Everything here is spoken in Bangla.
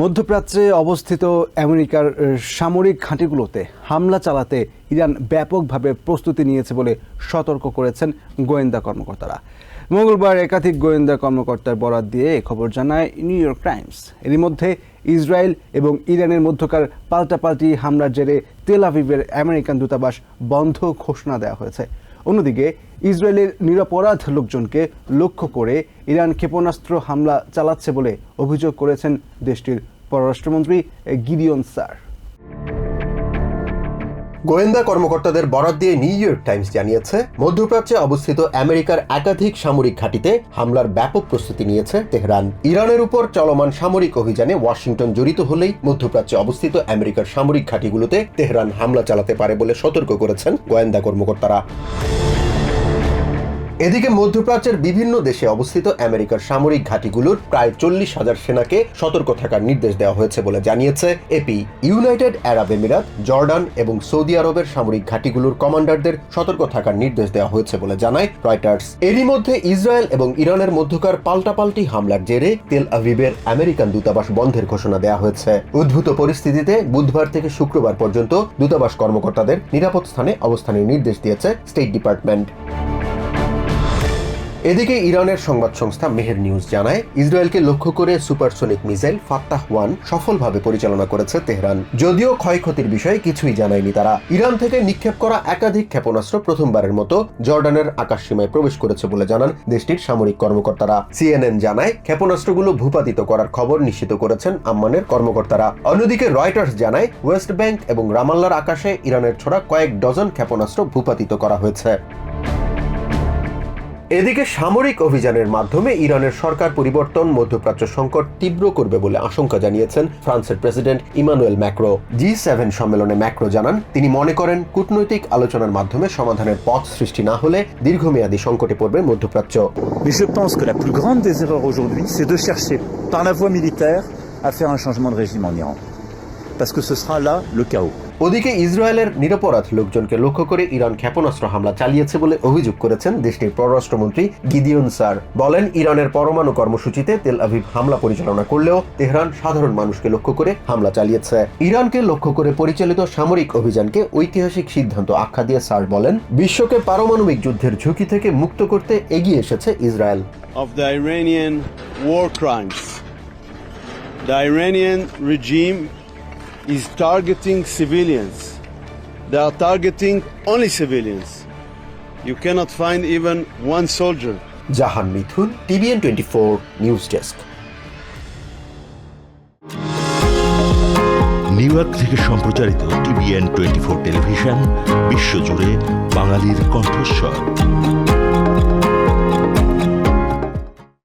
মধ্যপ্রাচ্যে অবস্থিত আমেরিকার সামরিক ঘাঁটিগুলোতে হামলা চালাতে ইরান ব্যাপকভাবে প্রস্তুতি নিয়েছে বলে সতর্ক করেছেন গোয়েন্দা কর্মকর্তারা। মঙ্গলবার একাধিক গোয়েন্দা কর্মকর্তার বরাত দিয়ে খবর জানায় নিউ ইয়র্ক টাইমস। এরই মধ্যে ইসরায়েল এবং ইরানের মধ্যকার পাল্টাপাল্টি হামলার জেরে তেল আভিভের আমেরিকান দূতাবাস বন্ধ ঘোষণা দেওয়া হয়েছে। অন্যদিকে, ইসরায়েলের নিরাপরাধ লোকজনকে লক্ষ্য করে ইরান ক্ষেপণাস্ত্র হামলা চালাচ্ছে বলে অভিযোগ করেছেন দেশটির পররাষ্ট্রমন্ত্রী গিরিয়ন স্যার। গোয়েন্দা কর্মকর্তাদের বরাত দিয়ে নিউ ইয়র্ক টাইমস জানিয়েছে, মধ্যপ্রাচ্যে অবস্থিত আমেরিকার একাধিক সামরিক ঘাঁটিতে হামলার ব্যাপক প্রস্তুতি নিয়েছে তেহরান। ইরানের উপর চলমান সামরিক অভিযানে ওয়াশিংটন জড়িত হলেই মধ্যপ্রাচ্যে অবস্থিত আমেরিকার সামরিক ঘাঁটিগুলোতে তেহরান হামলা চালাতে পারে বলে সতর্ক করেছেন গোয়েন্দা কর্মকর্তারা। এদিকে মধ্যপ্রাচ্যের বিভিন্ন দেশে অবস্থিত আমেরিকার সামরিক ঘাঁটিগুলোর প্রায় চল্লিশ হাজার সেনাকে সতর্ক থাকার নির্দেশ দেওয়া হয়েছে বলে জানিয়েছে এপি ইউনাইটেড আরব এমিরাত, জর্ডান এবং সৌদি আরবের সামরিক ঘাঁটিগুলোর কমান্ডারদের সতর্ক থাকার নির্দেশ দেওয়া হয়েছে বলে জানায় রয়টার্স। এরই মধ্যে ইসরায়েল এবং ইরানের মধ্যকার পাল্টাপাল্টি হামলার জেরে তেল আভিবের আমেরিকান দূতাবাস বন্ধের ঘোষণা দেওয়া হয়েছে। উদ্ভূত পরিস্থিতিতে বুধবার থেকে শুক্রবার পর্যন্ত দূতাবাস কর্মকর্তাদের নিরাপদ স্থানে অবস্থানের নির্দেশ দিয়েছে স্টেট ডিপার্টমেন্ট। এদিকে ইরানের সংবাদ সংস্থা মেহের নিউজ জানায়, ইসরায়েলকে লক্ষ্য করে সুপারসোনিক মিসাইল ফাত্তাহ ওয়ান সফলভাবে পরিচালনা করেছে তেহরান। যদিও ক্ষয়ক্ষতির বিষয়ে কিছুই জানায়নি তারা। ইরান থেকে নিক্ষেপ করা একাধিক ক্ষেপণাস্ত্র প্রথমবারের মতো জর্ডানের আকাশসীমায় প্রবেশ করেছে বলে জানান দেশটির সামরিক কর্মকর্তারা। সিএনএন জানায়, ক্ষেপণাস্ত্রগুলো ভূপাতিত করার খবর নিশ্চিত করেছেন আম্মানের কর্মকর্তারা। অন্যদিকে রয়টার্স জানায়, ওয়েস্ট ব্যাংক এবং রামাল্লার আকাশে ইরানের ছোড়া কয়েক ডজন ক্ষেপণাস্ত্র ভূপাতিত করা হয়েছে। এদিকে সামরিক অভিযানের মাধ্যমে ইরানের সরকার পরিবর্তন মধ্যপ্রাচ্য সংকট তীব্র করবে বলে আশঙ্কা জানিয়েছেন ফ্রান্সের president Emmanuel Macron G seven সম্মেলনে ম্যাক্রো জানান, তিনি মনে করেন কূটনৈতিক আলোচনার মাধ্যমে সমাধানের পথ সৃষ্টি না হলে দীর্ঘমেয়াদী সংকটে পড়বে মধ্যপ্রাচ্য militaire, à faire un changement de régime en Iran. Parce que ce sera là le chaos. ওদিকে ইসরায়েলের নিরপরাধ লোকজনকে লক্ষ্য করে ইরান ক্ষেপণাস্ত্র হামলা চালিয়েছে বলে অভিযোগ করেছেন দেশটির পররাষ্ট্রমন্ত্রী গিদিয়ন স্যার বলেন ইরানের পরমাণু কর্মসূচিতে তেল আভিভ হামলা পরিচালনা করলেও তেহরান সাধারণ মানুষকে লক্ষ্য করে হামলা চালিয়েছে ইরানকে লক্ষ্য করে পরিচালিত সামরিক অভিযানকে ঐতিহাসিক সিদ্ধান্ত আখ্যা দিয়ে স্যার বলেন বিশ্বকে পারমাণবিক যুদ্ধের ঝুঁকি থেকে মুক্ত করতে এগিয়ে এসেছে Israel of the Iranian war crimes. The Iranian regime is targeting civilians. They are targeting only civilians. You cannot find even one soldier. Jahan Mithun TVN twenty four news desk New York থেকে সম্প্রচারিত টিভিএন টোয়েন্টি ফোর টেলিভিশন বিশ্বজুড়ে বাঙালির কণ্ঠস্বর